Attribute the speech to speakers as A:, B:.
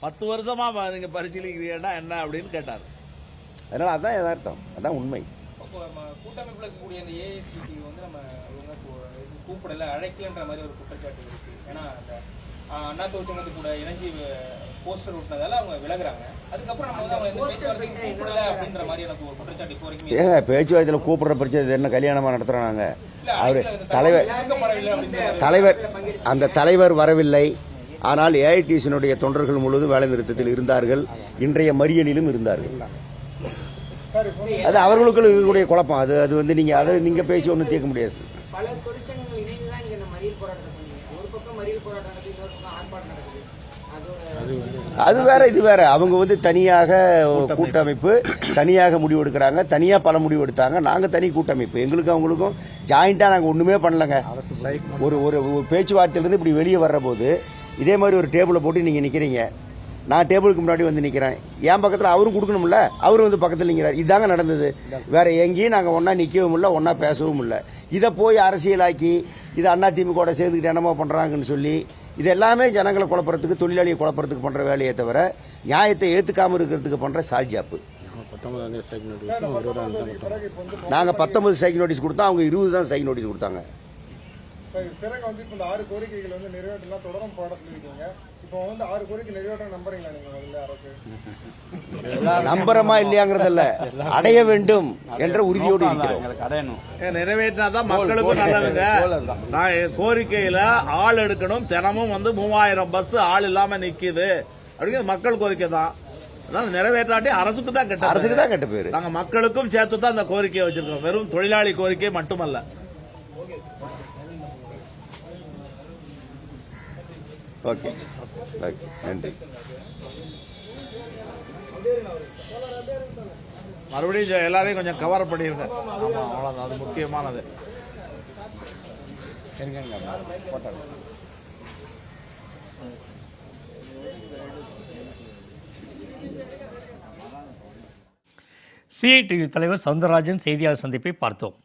A: பத்து வருஷமா ப- நீங்க பரிசீலிக்கிறீங்கன்னா என்ன அப்படின்னு கேட்டார்.
B: அதனால் அதான் யதார்த்தம். அதான் உண்மை.
C: கூட்டமைப்பில் இருக்கக்கூடிய அந்த ஏஐசிசி வந்து நம்ம கூப்பிடல அழைக்கலன்ற மாதிரி ஒரு குற்றச்சாட்டு இருக்கு. ஏன்னா அந்த அண்ணா தொழிற்சங்கத்து கூட இணைஞ்சி போஸ்டர் விட்டினதால அவங்க விலகுறாங்க. அதுக்கப்புறம் நம்ம வந்து அவங்க எந்த பேச்சுவார்த்தையும் கூப்பிடல அப்படின்ற மாதிரி எனக்கு ஒரு குற்றச்சாட்டு இப்போ வரைக்கும் இருக்கு.
B: ஏங்க பேச்சுவார்த்தையில் கூப்பிடுற பிரச்சனை இது என்ன கல்யாணமாக நடத்துகிறோம் நாங்கள்
C: இல்ல,
B: அவர் தலைவர். தலைவர் அந்த தலைவர் வரவில்லை. ஆனால் ஏஐடிசியினுடைய தொண்டர்கள் முழுவதும் வேலை நிறுத்தத்தில் இருந்தார்கள். இன்றைய மறியலிலும் இருந்தார்கள். அது அவர்களுக்குள்ள இருக்கக்கூடிய குழப்பம். அது அது வந்து நீங்க அதை நீங்க பேசி ஒன்றும் தீர்க்க முடியாது.
D: பல தொழிற்சங்கங்கள் இணைந்து தான் நீங்க இந்த மறியல் போராட்டத்தை பண்ணீங்க ஒரு பக்கம் மறியல் போராட்டம் நடக்குது இன்னொரு பக்கம் ஆர்ப்பாட்டம் நடக்குது. அதோட
B: அது வேற இது வேற. அவங்க வந்து தனியாக கூட்டமைப்பு. தனியாக முடிவு எடுக்கிறாங்க. தனியாக பல முடிவு எடுத்தாங்க. நாங்கள் தனி கூட்டமைப்பு. எங்களுக்கும் அவங்களுக்கும் ஜாயிண்டாக நாங்கள் ஒன்றுமே பண்ணலங்க. ஒரு ஒரு ஒரு பேச்சுவார்த்தையிலேருந்து இப்படி வெளியே வர்ற போது இதே மாதிரி ஒரு டேபிளை போட்டு நீங்கள் நிற்கிறீங்க நான் டேபிளுக்கு முன்னாடி வந்து நிற்கிறேன் என் பக்கத்தில் அவரும் கொடுக்கணும்ல? அவரும் வந்து பக்கத்தில் நிற்கிறார் இதாங்க நடந்தது. வேற எங்கேயும் நாங்கள் ஒன்றா நிற்கவும் இல்லை ஒன்றா பேசவும் இல்லை. இதை போய் அரசியலாக்கி இது அண்ணா திமுக சேர்ந்துக்கிட்டு என்னமோ பண்ணுறாங்கன்னு சொல்லி இது எல்லாமே ஜனங்களை குழப்பறதுக்கு தொழிலாளியை குழப்பறதுக்கு பண்ணுற வேலையை தவிர நியாயத்தை ஏற்றுக்காமல் இருக்கிறதுக்கு பண்ணுற சால்ஜாப்பு நாங்கள் பத்தொன்பது ஸ்ட்ரைக் நோட்டீஸ் கொடுத்தோம். அவங்க இருபது தான் ஸ்ட்ரைக் நோட்டீஸ் கொடுத்தாங்க.
E: சரி, பிறகு வந்து இப்ப இந்த ஆறு கோரிக்கைகள் வந்து நிறைவேற்றலாம். தொடரும் போராட்டம் சொல்லியிருக்கீங்க. இப்போ வந்து ஆறு கோரிக்கை நிறைவேற்ற நம்புறீங்களா நீங்க முதல்ல அரசு?
B: நம்புறமா இல்லையாங்கிறதல்ல. அடைய வேண்டும் என்ற உறுதியோடு இருக்கிறோம்.
A: நிறைவேற்றினாதான் மக்களுக்கும் நல்லதுங்க. நான் என் கோரிக்கையில ஆள் எடுக்கணும். தினமும் வந்து மூவாயிரம் பஸ் ஆள் இல்லாம நிக்குது. அப்படிங்கிறது மக்கள் கோரிக்கை தான். அதனால நிறைவேற்றாட்டி அரசுக்கு தான் கெட்ட
B: அரசுக்கு தான் கெட்ட பேரு.
A: நாங்க மக்களுக்கும் சேர்த்து தான் இந்த கோரிக்கையை வச்சிருக்கோம். வெறும் தொழிலாளி கோரிக்கை மட்டுமல்ல.
B: ஓகே ஓகே நன்றி
A: மறுபடியும் எல்லாரையும் கொஞ்சம் கவர் பண்ணிருங்க. ஆமா அவ்வளவுதான். அது முக்கியமானது.
F: சிஐடியு தலைவர் சவுந்தரராஜன் செய்தியாளர் சந்திப்பை பார்த்தோம்.